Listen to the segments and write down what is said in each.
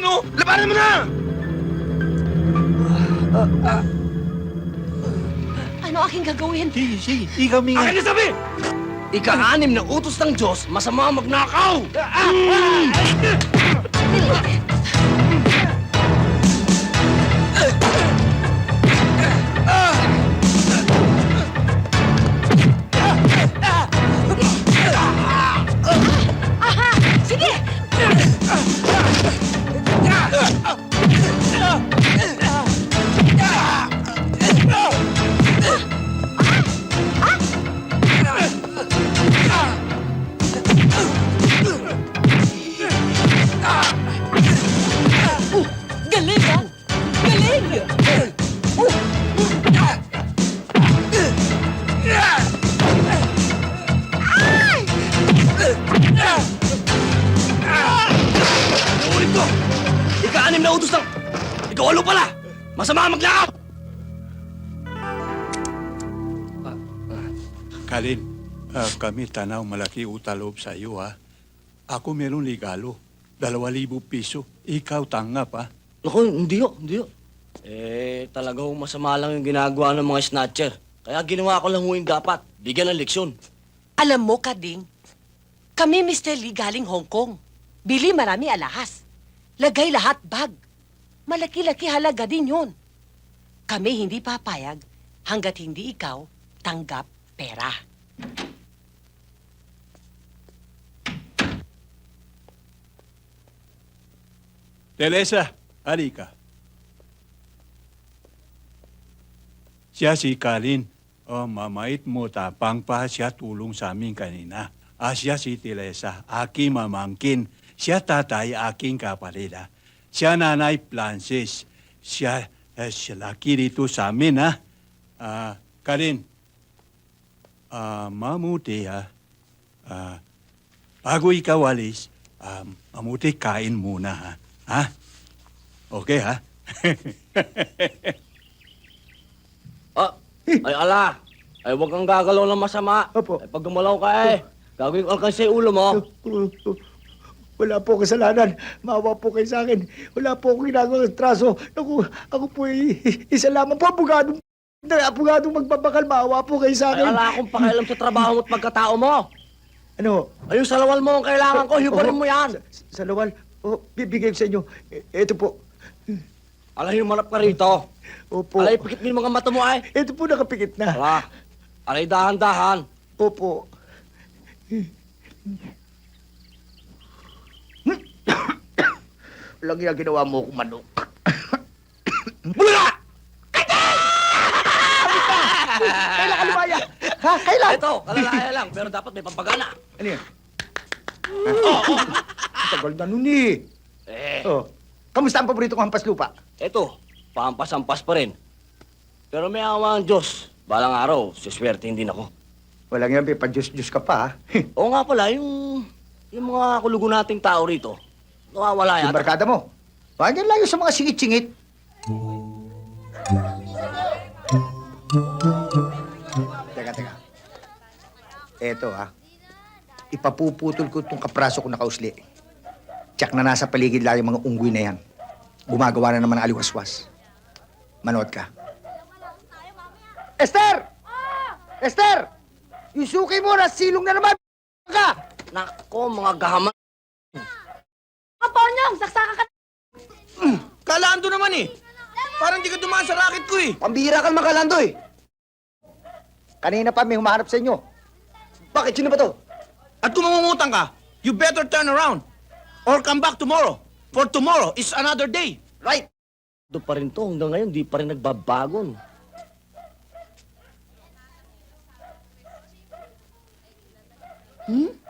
naman, oh! Labanan mo na! Ano aking gagawin? Sige, sige. Di kami nga. Akin na sabi! Ika-anim na utos ng Diyos, masama magnakaw! Aha! Ika-anim na utos ng... Ikaw walo pala! Masama magnakaw! Kalin, ah, kami tanaw malaki utalob sa iyo, ha? Ako meron ligalo. Dalawa libo piso. Ikaw tanggap, ha? Naku, hindi ho, hindi ho. Eh, talaga ho, masama lang yung ginagawa ng mga snatcher. Kaya ginawa ko lang ho yung dapat. Bigyan ng leksyon. Alam mo, Kading, kami Mr. Lee galing Hong Kong. Bili marami alahas. Lagay lahat bag. Malaki-laki halaga din yun. Kami hindi papayag hanggat hindi ikaw tanggap pera. Teresa, halika. Siya si Kalin. Oh, mamait mo tapang pa siya tulong sa amin kanina. Ah, siya si Teresa, aking mamangkin. Siya tatay, aking kapatid. ah. Siya nanay Francis. Siya, eh, siya laki dito sa amin, ha? Ah, Kalin, ah, mamuti, ha? Ah, bago ikaw alis, ah, mamuti kain muna, ha? Ha? Okay, ha? Ah, ay ala! Ay, huwag kang gagalaw ng masama. Opo. Ay, pag gumalaw ka eh, gagawin ko alkan sa ulo mo. Wala po kasalanan. Maawa po kayo sa akin. Wala po akong ginagawa ng traso. Ako, ako po ay isa lamang po abugadong na abugadong magbabakal. Maawa po kayo sa Ay, akin. ala akong pakialam sa trabaho mo at pagkatao mo. Ano? Ay, yung salawal mo ang kailangan ko, hibarin mo yan. Sa lawal. Oh, bibigay ko sa inyo. E- Ito po. Alay, humanap ka rito. Opo. Alay, pikit mo yung mga mata mo ay. Ito po nakapikit na. Ala, alay, dahan-dahan. Opo. Walang yung ginawa mo kung manok. Bula! Kailan ka lumaya? Ha? Kailan? Ito, kalalaya lang, pero dapat may pampagana. Ano yan? Oh, Tagal na nun eh. Eh, Oh. Kamusta ang paborito kong hampas lupa? ito, pampas-ampas pa rin. Pero may awa ang Diyos. Balang araw, siswerte din ako. Walang yan, pa-Diyos-Diyos ka pa, ha? Oo nga pala, yung, yung mga kulugo nating tao rito, nawawala Yung yata. barkada mo. Huwag yan layo sa mga singit-singit. Teka, teka. Eto, ha. Ipapuputol ko itong kapraso ko nakausli. Tsak na nasa paligid lang yung mga unggoy na yan. Gumagawa na naman ng aliwaswas. Manood ka. Esther! Esther! Yung suki mo, nasilong na naman! ka! Nako, mga gahama. Kaponyong! Saksakan ka Kalando naman eh. Parang di ka dumaan sa racket ko eh. Pambihira ka makalando eh. Kanina pa may humahanap sa inyo. Bakit? Sino ba to? At kung mangungutang ka, you better turn around. Or come back tomorrow. For tomorrow is another day. Right. Ito pa rin to, hanggang ngayon, di pa rin nagbabagon. Kaday!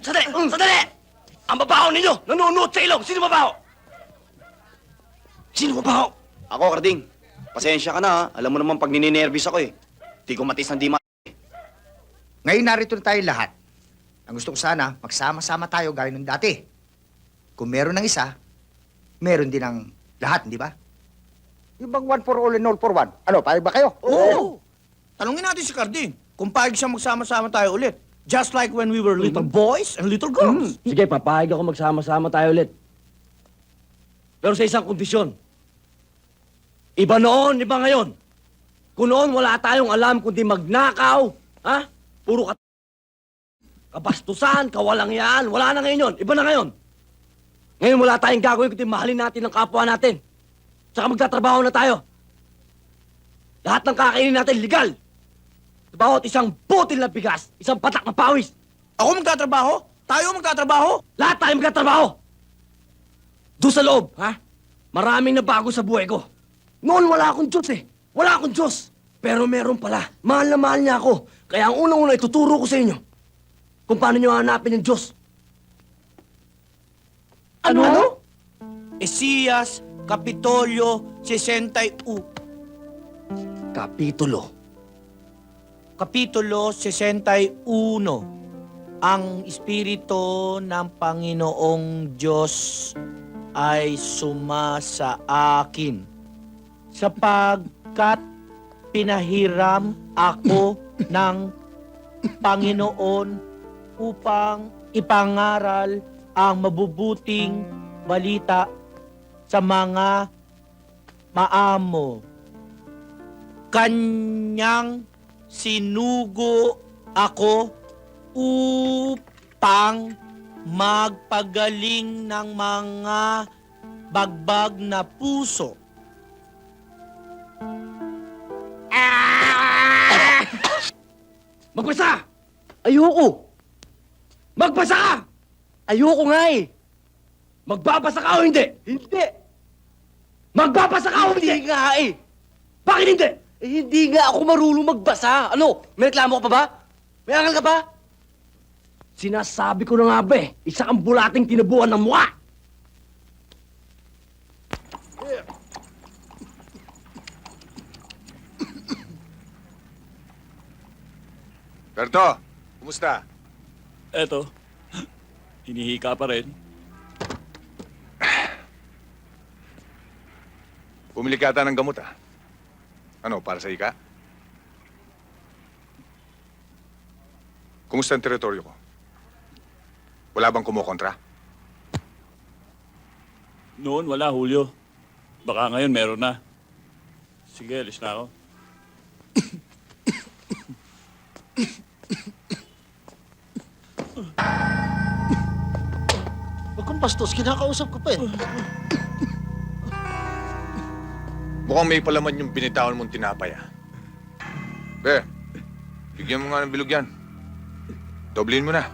Sandali! Sandali! Sandali! Ang babaho ninyo! Nanunuot sa ilong! Sino babaho? Sino babaho? Ako, Karding. Pasensya ka na, ha? Alam mo naman pag nininervis ako, eh. Di ko matis ng di ma... Ngayon narito na tayo lahat. Ang gusto ko sana, magsama-sama tayo gaya ng dati. Kung meron ng isa, meron din ng lahat, di ba? Yung bang one for all and all for one? Ano, payag ba kayo? Oo. Tanungin natin si Carding. kung paig siya magsama-sama tayo ulit. Just like when we were little boys and little girls. Sige, papayag ako magsama-sama tayo ulit. Pero sa isang kondisyon. Iba noon, iba ngayon. Kung noon wala tayong alam kundi magnakaw, ha? Puro kat... Kabastusan, kawalangyaan, wala na ngayon yun. Iba na ngayon. Ngayon wala tayong gagawin kundi mahalin natin ang kapwa natin. Tsaka magtatrabaho na tayo. Lahat ng kakainin natin legal. Bawat isang butil na bigas, isang patak na pawis, Ako magtatrabaho? Tayo magtatrabaho? lahat tayo magkatrabaho! Doon sa loob, ha? Maraming nabago sa buhay ko. Noon wala akong Diyos eh. Wala akong Diyos. Pero meron pala. Mahal na mahal niya ako. Kaya ang unang-una ituturo ko sa inyo kung paano niyo hanapin yung Diyos. Ano? Esiyas, Kapitolyo, 61. Kapitulo. Kapitulo 61. Ang Espiritu ng Panginoong Diyos ay sumasa akin sapagkat pinahiram ako ng Panginoon upang ipangaral ang mabubuting balita sa mga maamo. Kanyang sinugo ako upang magpagaling ng mga bagbag na puso. Magbasa! Ayoko! Magbasa ka! Ayoko nga eh! Magbabasa ka o hindi? Hindi! Magbabasa ka o hindi? Hindi nga eh! Bakit hindi? Eh, hindi nga ako marunong magbasa. Ano? May reklamo ka pa ba? May angal ka ba? Sinasabi ko na nga ba eh, isa kang bulating tinubuan ng mukha! Berto, kumusta? Eto, hinihika pa rin. Bumili ka ata ng gamot, ah. Ano, para sa ika? Kumusta ang teritoryo ko? Wala bang kumukontra? Noon wala, Julio. Baka ngayon meron na. Sige, alis na ako. Huwag kang bastos, kinakausap ko pa eh. Mukhang may palaman yung binitawan mong tinapay, ah. Be, bigyan mo nga ng bilog yan. Doblin mo na.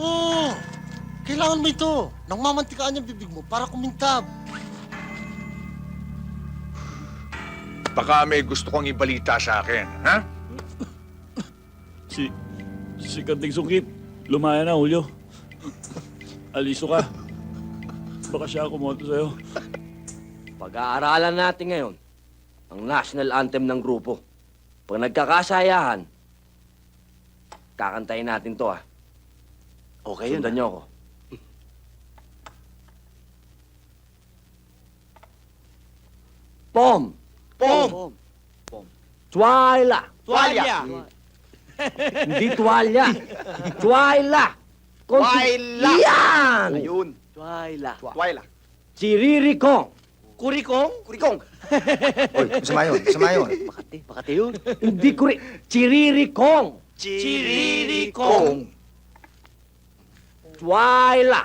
Oo! Kailangan mo ito. Nang mamantikaan yung bibig mo para kumintab. Baka may gusto kong ibalita sa akin, ha? Si, si Kanting Sungkit, lumaya na, Julio. Aliso ka. Baka siya kumonto sa'yo. Pag-aaralan natin ngayon ang national anthem ng grupo. Pag nagkakasayahan, kakantayin natin to ah. Okay Sundan niyo ako. Pom! Pom! Tuwala! Tuwalya! Hindi tuwalya! Tuwala! Tuwala! Yan! Ayun. Twyla. Twyla. Chiririkong! Kurikong? Kurikong. Oy, masama yun, masama yun. Makati, Makati yun. Hindi kuri... Chiririkong! Chiririkong. Tuwala!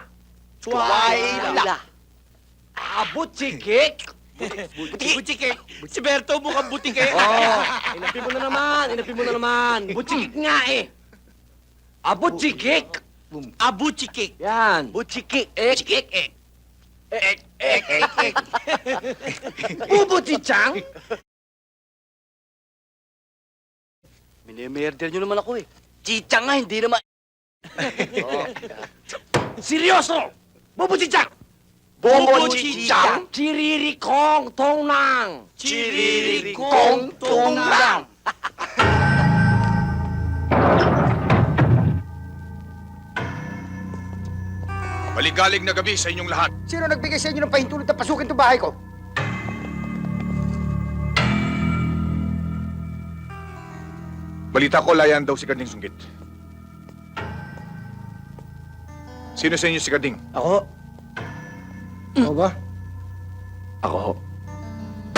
Twyla. Abutsikik! Butike. Si Berto mukhang butike. Oh, inapi mo na naman, inapi mo na naman. Butsikik nga eh. Abutsikik! Abuchikik. Yan. Butchiki. Ek, ek, ek. Ek, ek, ek, ek. Ubuchichang! Minimerder nyo naman ako eh. Chichang nga, hindi naman. Seryoso! Bubuchichang! Bobo chichang. Chiririkong tongnang! Chiririkong tunang. Maligalig na gabi sa inyong lahat. Sino nagbigay sa inyo ng pahintulot na pasukin itong bahay ko? Balita ko, layan daw si Garding Sunggit. Sino sa inyo si Garding? Ako. Ako ba? Ako.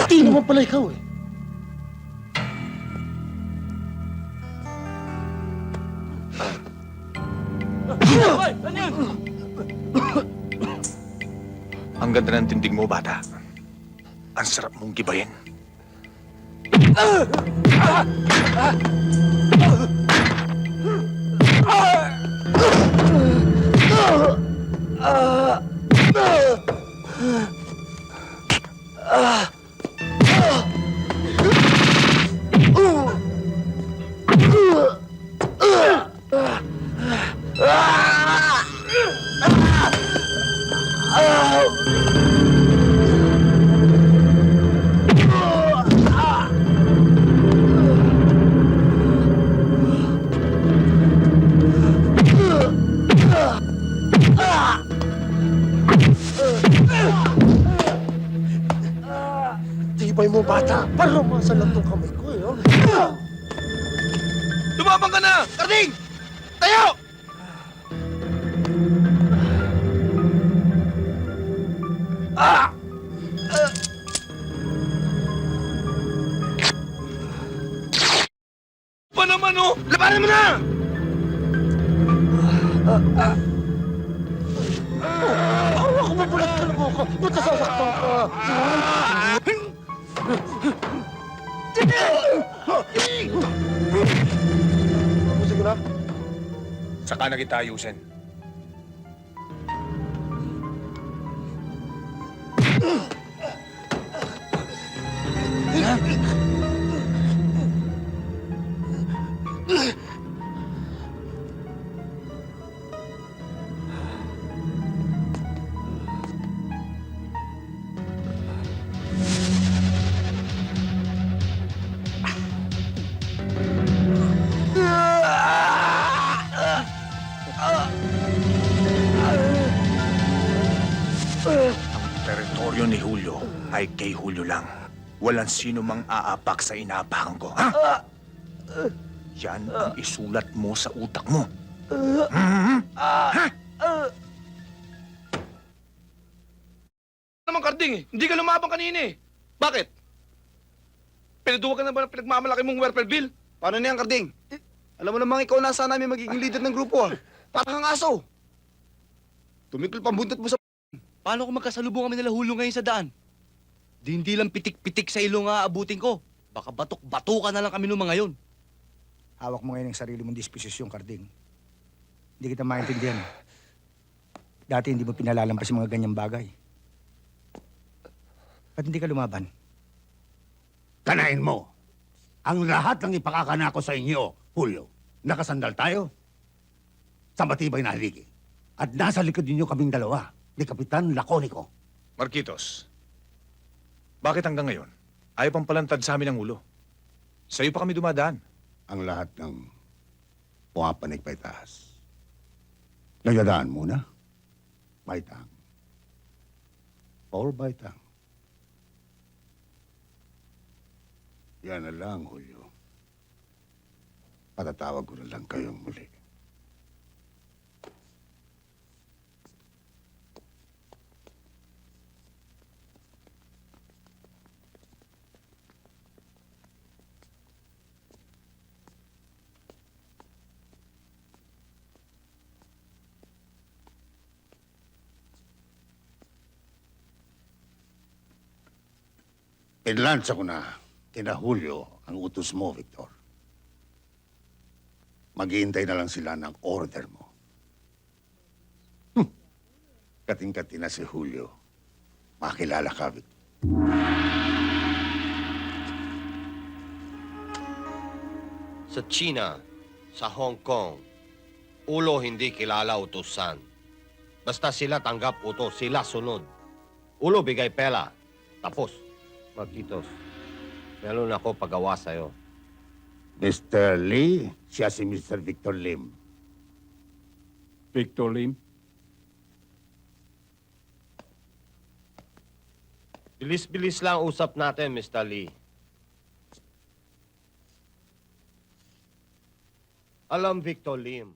Hindi naman pala ikaw eh. Ganda ng tindig mo, bata. Ang sarap mong gibayin. Tibay mo bata. Paramasan lang tong kamay ko eh. Oh. Lumabang ka na! Karding! Tayo! Ah! Pa naman oh! Labanan mo na! Awa ko mabulat ka lang ako. Ba't nasasaktan ka? Sige na. Saka na kita ayusin. Ang Walang sino mang aapak sa inaapakan ko, ha? Yan ang isulat mo sa utak mo. Mhm. naman Karding eh. Hindi ka lumabang kanina eh. Bakit? Pinaduwa ka na ba ng pinagmamalaki mong welfare bill? Paano na yan, Karding? Alam mo namang ikaw nasa namin magiging leader ng grupo ah. Para kang aso. Tumikol pambuntot mo sa... Paano kung magkasalubong kami nila Hulyo ngayon sa daan? Di hindi lang pitik-pitik sa ilong nga abutin ko. Baka batok-batukan na lang kami nung mga yon. Hawak mo ngayon ang sarili mong disposisyon, Karding. Hindi kita maintindihan. Dati hindi mo pinalalampas yung mga ganyang bagay. Ba't hindi ka lumaban? Kanain mo. Ang lahat ng ipakakana ko sa inyo, Julio. Nakasandal tayo. Sa matibay na haligi. At nasa likod ninyo kaming dalawa, ni Kapitan Laconico. Marquitos, bakit hanggang ngayon ayaw pang palantad sa amin ang ulo? Sa'yo pa kami dumadaan. Ang lahat ng pumapanig pa itaas. Nagdadaan muna. Baitang. Paul Baitang. Yan na lang, Julio. Patatawag ko na lang kayong muli. Pinlansa ko na kina Julio ang utos mo, Victor. Maghihintay na lang sila ng order mo. Hmm. Kating-kati na si Julio. Makilala ka, Victor. Sa China, sa Hong Kong, ulo hindi kilala utusan. Basta sila tanggap utos, sila sunod. Ulo bigay pela. Tapos. Marquitos, meron ako pagawa sa'yo. Mr. Lee, siya si Mr. Victor Lim. Victor Lim? Bilis-bilis lang usap natin, Mr. Lee. Alam, Victor Lim.